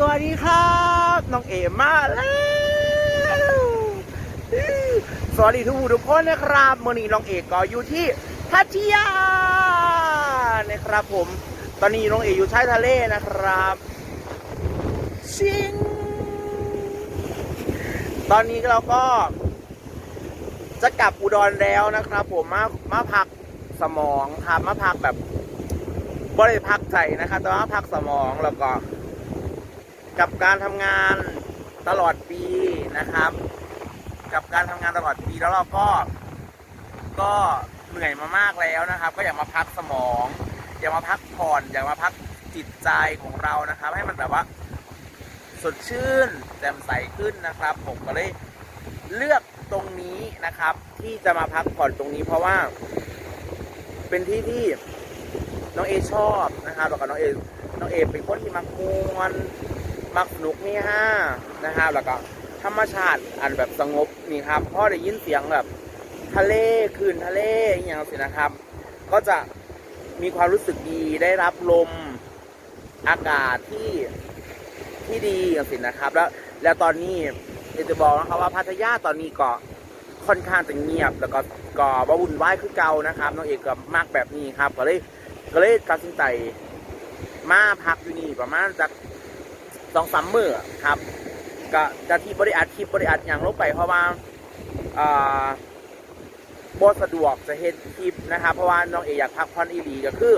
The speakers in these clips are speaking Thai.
สวัสดีครับ น้องเอมมาแล้วสวัสดีทุกผู้ทุกคนนะครับเมื่อนี้น้องเอกก็อยู่ที่พัทยานะครับผม ตอนนี้น้องเอกอยู่ชายทะเลนะครับชิงตอนนี้เราก็จะกลับอุดรแล้วนะครับ ผมมามาพักสมองครับมาพักแบบบริพักใจนะครับแต่ว่าพักสมองแล้วก็ กับการทำงานตลอดปีนะครับ กับการทำงานตลอดปีแล้วเราก็ ก็เหนื่อยมามากแล้วนะครับ ก็อยากมาพักสมอง อยากมาพักผ่อนอยากมาพักจิตใจของเรานะครับ ให้มันแบบว่า สดชื่นแจ่มใสขึ้นนะครับ ผมก็เลยเลือกตรงนี้นะครับ ที่จะมาพักผ่อนตรงนี้เพราะว่า เป็นที่ที่น้องเอชอบนะครับแล้วก็น้องเอน้องเอเป็นคนที่มักมวน มักสนุกนี่ฮะนะครับ แล้วก็ธรรมชาติอันแบบสงบนี่ครับพ่อได้ยินเสียงแบบทะเลคลื่นทะเลอย่างเงี้ยนะครับ ก็จะมีความรู้สึกดีได้รับลมอากาศที่ที่ดีอย่างสินะครับ แล้วแล้วตอนนี้อยากจะบอกนะครับว่าพัทยาตอนนี้ก็ค่อนข้างจะเงียบ แล้วก็ก็บ่วุ่นวายคือเก่านะครับน้องเอกก็มากแบบนี้ครับ ก็เลยก็เลยตัดสินใจมาพักอยู่นี่ประมาณจาก สองสามมือครับก็จะที่บริอัดคลิปบริอัดอย่างลงไปเพราะว่าอ่าบสะดวกจะเห็นคลิปนะครับ เพราะว่าน้องเอกอยากพักผ่อนอีหลีก็คือ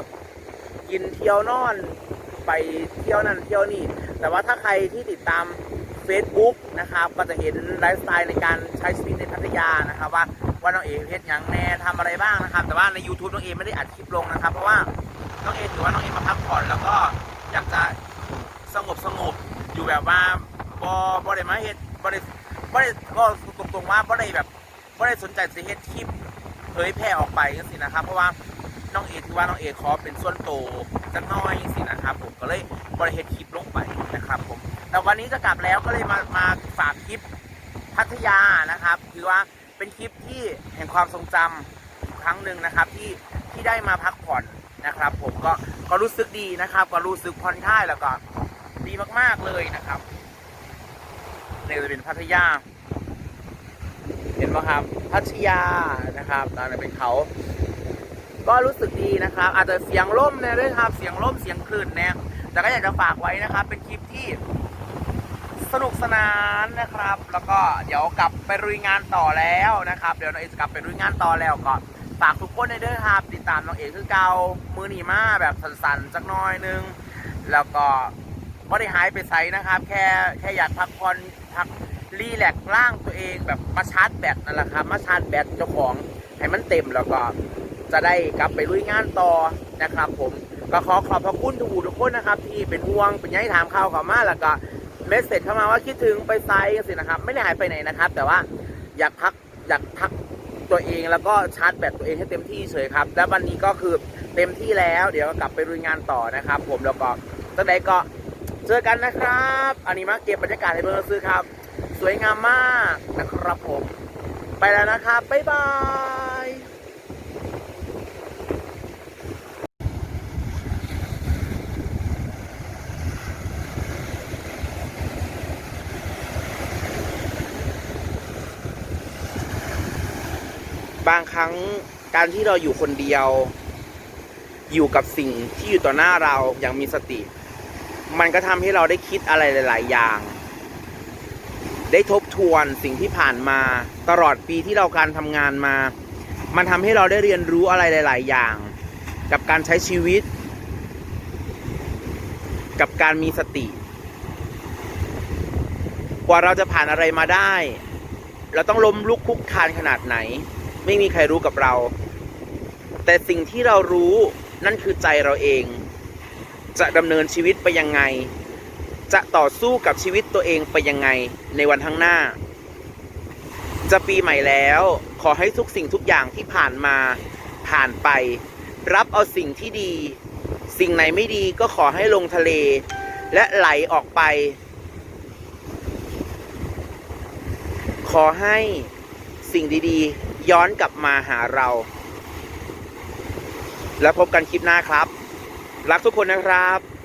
กินเที่ยวนอนไปเที่ยวนั่นเที่ยวนี่ แต่ว่าถ้าใครที่ติดตาม Facebook นะครับ ก็จะเห็นไลฟ์สไตล์ในการใช้ชีวิตในพัทยานะครับว่าว่าน้องเอเพชรยังแน่ทำอะไรบ้างนะครับ แต่ว่าใน YouTube น้องเอไม่ได้อัดคลิปลงนะครับ เพราะว่าน้องเอถือว่าน้องเอมาพักผ่อนแล้วก็อยากจะสงบสงบ อยู่แบบว่าบอบอได้มาเฮ็ดบอได้บอได้ก็ตรงๆว่าบอได้แบบบอได้สนใจสิเฮ็ดคลิปเผยแพร่ออกไปจังซี่นะครับ เพราะว่าน้องเอถือว่าน้องเอขอเป็นส่วนโตจักน้อยสินะครับ ผมก็เลยบริเหตุคลิปลงไปนะครับผมแต่วันนี้จะกลับแล้วก็เลยมามาฝากคลิปพัทยานะครับถือว่าเป็นคลิปที่แห่งความทรงจำอีกครั้งหนึ่งนะครับ ที่ที่ได้มาพักผ่อนนะครับ ผมก็ก็รู้สึกดีนะครับ ก็รู้สึกผ่อนคลายแล้วก็ ดีมาก ๆ เลยนะครับในจะเป็นพัทยา เห็นไหมครับ พัทยานะครับตอนนี้เป็นเขา ก็รู้สึกดีนะครับ อาจจะเสียงล่มเนี่ยด้วยครับ เสียงล่มเสียงคลื่นเนี่ยแต่ก็อยากจะฝากไว้นะครับ เป็นคลิปที่สนุกสนานนะครับ แล้วก็เดี๋ยวกลับไปรุยงานต่อแล้วนะครับ เดี๋ยวน้องเอกจะกลับไปรุยงานต่อแล้วก็ฝากทุกคนในเด้อครับติดตามน้องเอกคือเกามือหนีมาแบบสันๆสักน้อยนึง แล้วก็ ไม่ได้หายไปไสนะครับ แค่แค่อยากพักผ่อนพักรีแลกร่างตัวเองแบบมาชาร์จแบตนั่นแหละครับมาชาร์จแบตเจ้าของให้มันเต็มแล้วก็จะได้กลับไปลุยงานต่อนะครับ ผมก็ขอขอบพระคุณทุกผู้ทุกคนนะครับ ที่เป็นห่วงเป็นใยถามข่าวเขามาแล้วก็เมสเซจเข้ามาว่าคิดถึงไปไซต์สินะครับ ไม่ได้หายไปไหนนะครับ แต่ว่าอยากพักอยากพักตัวเองแล้วก็ชาร์จแบตตัวเองให้เต็มที่เฉยครับ และวันนี้ก็คือเต็มที่แล้ว เดี๋ยวก็กลับไปลุยงานต่อนะครับ ผมแล้วก็ตั้งแต่ก็ เจอกันนะครับ อันนี้มาเก็บบรรยากาศให้เพื่อนซื้อครับ สวยงามมากนะครับผม ไปแล้วนะครับ บ๊ายบายบางครั้งการที่เราอยู่คนเดียว อยู่กับสิ่งที่อยู่ต่อหน้าเราอย่างมีสติ มันก็ทำให้เราได้คิดอะไรหลาย ๆ อย่าง ได้ทบทวนสิ่งที่ผ่านมา ตลอดปีที่เราการทำงานมา มันทำให้เราได้เรียนรู้อะไรหลาย ๆ อย่าง กับการใช้ชีวิต กับการมีสติ กว่าเราจะผ่านอะไรมาได้ เราต้องล้มลุกคลุกคลานขนาดไหน ไม่มีใครรู้กับเรา แต่สิ่งที่เรารู้นั่นคือใจเราเอง จะดำเนินชีวิตไปยังไง จะต่อสู้กับชีวิตตัวเองไปยังไงในวันข้างหน้า จะปีใหม่แล้ว ขอให้ทุกสิ่งทุกอย่างที่ผ่านมาผ่านไป รับเอาสิ่งที่ดี สิ่งไหนไม่ดีก็ขอให้ลงทะเล และไหลออกไป ขอให้สิ่งดีๆ ย้อนกลับมาหาเรา แล้วพบกันคลิปหน้าครับ รักทุกคนนะครับ